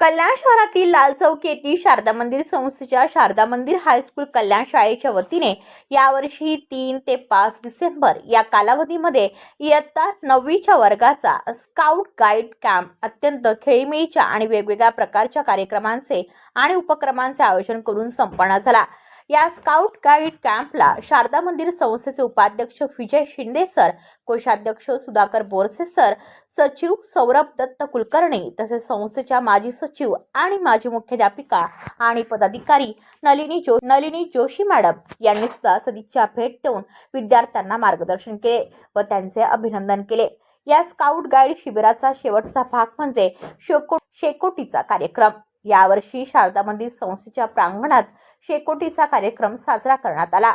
कल्याण शहरातील लाल चौक येथील शारदा मंदिर संस्थेच्या शारदा मंदिर हायस्कूल कल्याण शाळेच्या वतीने यावर्षी तीन ते पाच डिसेंबर या कालावधीमध्ये इयत्ता नववीच्या वर्गाचा स्काउट गाईड कॅम्प अत्यंत खेळीमेळीच्या आणि वेगवेगळ्या प्रकारच्या कार्यक्रमांचे आणि उपक्रमांचे आयोजन करून संपन्न झाला. या स्काउट गाईड कॅम्पला शारदा मंदिर संस्थेचे उपाध्यक्ष विजय शिंदे सर कोषाध्यक्ष सुधाकर बोरसे सर सचिव सौरभ दत्त कुलकर्णी तसेच संस्थेच्या माजी सचिव आणि माजी मुख्याध्यापिका आणि पदाधिकारी नलिनी जो नलिनी जोशी मॅडम यांनी सुद्धा सदिच्छा भेट देऊन विद्यार्थ्यांना मार्गदर्शन केले व त्यांचे अभिनंदन केले. या स्काउट गाईड शिबिराचा शेवटचा भाग म्हणजे शेको शेकोटीचा कार्यक्रम. यावर्षी शारदा मंदिर संस्थेच्या प्रांगणात शेकोटीचा कार्यक्रम साजरा करण्यात आला.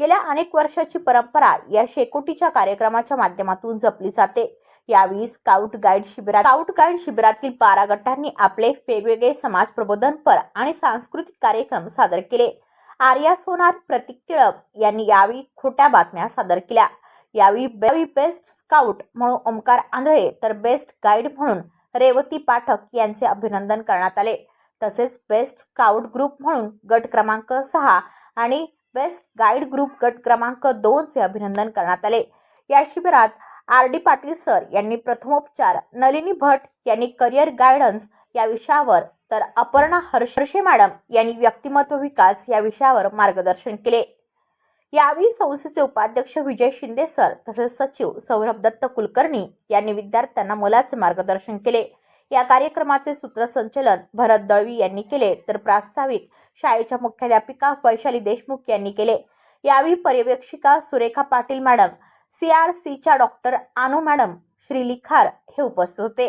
गेल्या अनेक वर्षाची परंपरा या शेकोटीच्या कार्यक्रमाच्या माध्यमातून जपली जाते. यावेळी स्काउट गाईड शिबिरात स्काउट गाईड शिबिरातील बारा गटांनी आपले वेगवेगळे समाज प्रबोधनपर आणि सांस्कृतिक कार्यक्रम सादर केले. आर्या सोनार प्रतीक टिळक यांनी यावेळी खोट्या बातम्या सादर केल्या. यावेळी बेस्ट स्काउट म्हणून ओमकार आंधळे तर बेस्ट गाईड म्हणून रेवती पाठक यांचे अभिनंदन करण्यात आले. तसेच बेस्ट स्काउट ग्रुप म्हणून गट क्रमांक सहा आणि बेस्ट गाईड ग्रुप गट क्रमांक दोनचे अभिनंदन करण्यात आले. या शिबिरात आर डी पाटील सर यांनी प्रथमोपचार नलिनी भट यांनी करिअर गायडन्स या विषयावर तर अपर्णा हर्षे मॅडम यांनी व्यक्तिमत्व विकास या विषयावर मार्गदर्शन केले. यावेळी संस्थेचे उपाध्यक्ष विजय शिंदे सर तसेच सचिव सौरभ दत्त कुलकर्णी यांनी विद्यार्थ्यांना मोलाचे मार्गदर्शन केले. या कार्यक्रमाचे सूत्रसंचलन भरत दळवी यांनी केले तर प्रास्ताविक शाळेच्या मुख्याध्यापिका वैशाली देशमुख यांनी केले. यावेळी पर्यवेक्षिका Surekha Patil madam C R सीच्या डॉक्टर आनो मॅडम श्री लिखार हे उपस्थित होते.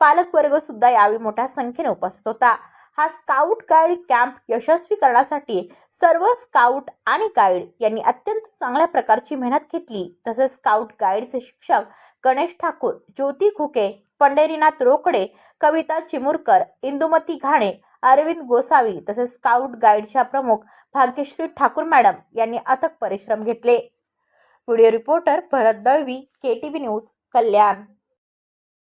पालक वर्ग सुद्धा यावेळी मोठ्या संख्येने उपस्थित होता. हा स्काउट गाईड कॅम्प यशस्वी करण्यासाठी सर्व स्काउट आणि गाईड यांनी अत्यंत चांगल्या प्रकारची मेहनत घेतली. तसेच स्काउट गाईडचे शिक्षक गणेश ठाकूर ज्योती खुके पंढरीनाथ रोकडे कविता चिमुरकर इंदुमती घाणे अरविंद गोसावी तसेच स्काउट गाईडच्या प्रमुख भाग्यश्री ठाकूर मॅडम यांनी अथक परिश्रम घेतले. Video reporter Bharat Dalvi K T V news Kalyan.